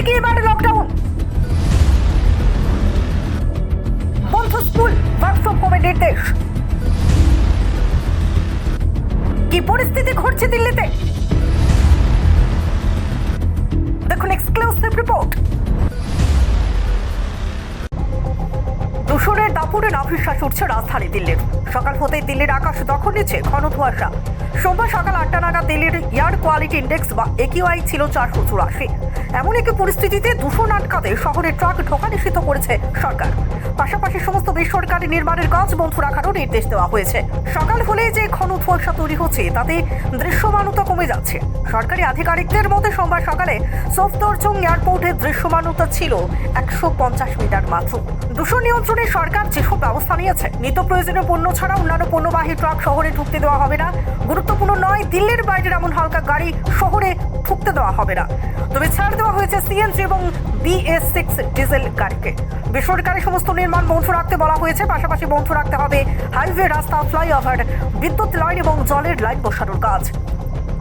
দিল্লিতে কি এবার লকডাউন বন্ধ, স্কুল ওয়ার্ক ফ্রম নির্দেশ? কি পরিস্থিতি ঘটছে দিল্লিতে? দেখুন এক্সক্লুসিভ রিপোর্ট দূষণের দাপুরে নাভিশ্বাস উঠছে রাজধানী দিল্লির। সকাল হতেই দিল্লির আকাশ দখল নিচ্ছে ঘন ধোঁয়াশা। সোমবার সকাল আটটা নাগাদ দিল্লির এয়ার কোয়ালিটি ইন্ডেক্স বা একিউআই ছিল চারশো চুরাশি। এমন একটি পরিস্থিতিতে দূষণ আটকাতে শহরে ট্রাক ঢোকা নিষিদ্ধ করেছে সরকার। পাশাপাশি সমস্ত বেসরকারি নির্মাণের কাজ বন্ধ রাখারও নির্দেশ দেওয়া হয়েছে। সকাল হলে যে ঘন ধোঁয়াশা তৈরি হচ্ছে, তাতে দৃশ্যমানতা কমে যাচ্ছে। সরকারি আধিকারিকদের মতে, সোমবার সকালে সফদরজং এয়ারপোর্টের দৃশ্যমানতা ছিল একশো পঞ্চাশ মিটার মাত্র। দূষণ নিয়ন্ত্রণে সরকার যেসব ব্যবস্থা নিয়েছে, নিত্য প্রয়োজনীয় পণ্য ছাড়া অন্যান্য পণ্যবাহী ট্রাক শহরে ঢুকতে দেওয়া হবে না। গুরুত্বপূর্ণ নয়, দিল্লির বাইরের এমন হালকা গাড়ি শহরে ঢুকতে দেওয়া হবে না। তবে ছাড় দেওয়া হয়েছে সিএনজি এবং বিএস সিক্স ডিজেল গাড়িকে। বেসরকারি সমস্ত নির্মাণ বন্ধ রাখতে বলা হয়েছে। পাশাপাশি বন্ধ রাখতে হবে হাইওয়ে রাস্তা ফ্লাইওভার বিদ্যুৎ লাইন এবং জলের লাইন বসানোর কাজ।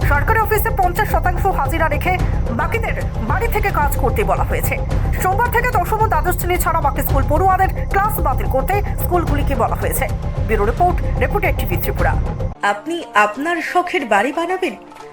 সরকারি অফিসে পঞ্চাশ শতাংশ হাজিরা রেখে বাকিদের বাড়ি থেকে কাজ করতে বলা হয়েছে। সোমবার থেকে দশম দ্বাদশ শ্রেণি ছাড়া বাকি স্কুল পড়ুয়াদের ক্লাস বাতিল করতে স্কুলগুলিকে বলা হয়েছে। Bureau report reporter TV Tripura. আপনি আপনার শখের বাড়ি বানাবেন?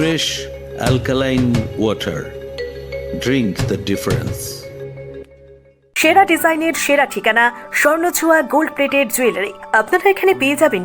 Fresh alkaline water drink the difference সেরা ডিজাইনের, সেরা ঠিকানা, স্বর্ণছোয়া গোল্ড প্লেটেড জুয়েলারি আপনারা এখানে পেয়ে যাবেন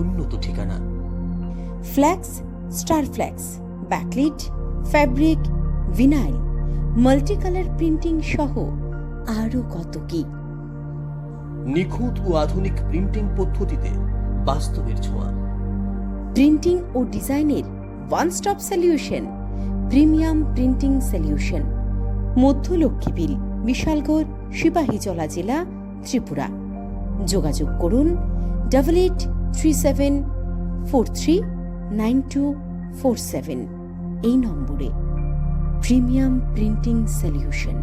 উন্নত ঠিকানা। Flex star flex backlit fabric vinyl multicolour printing সহ আরও কত কি? নিখুঁত ও আধুনিক প্রিন্টিং পদ্ধতিতে বাস্তবের ছোঁয়া। প্রিন্টিং ও ডিজাইনের one stop solution premium printing solution মধ্য লক্ষ্মীবিল বিশালগড় সিপাহীজলা জেলা ত্রিপুরা। যোগাযোগ করুন double eight three seven four three nine two four seven এই নম্বরে প্রিমিয়াম প্রিন্টিং সলিউশন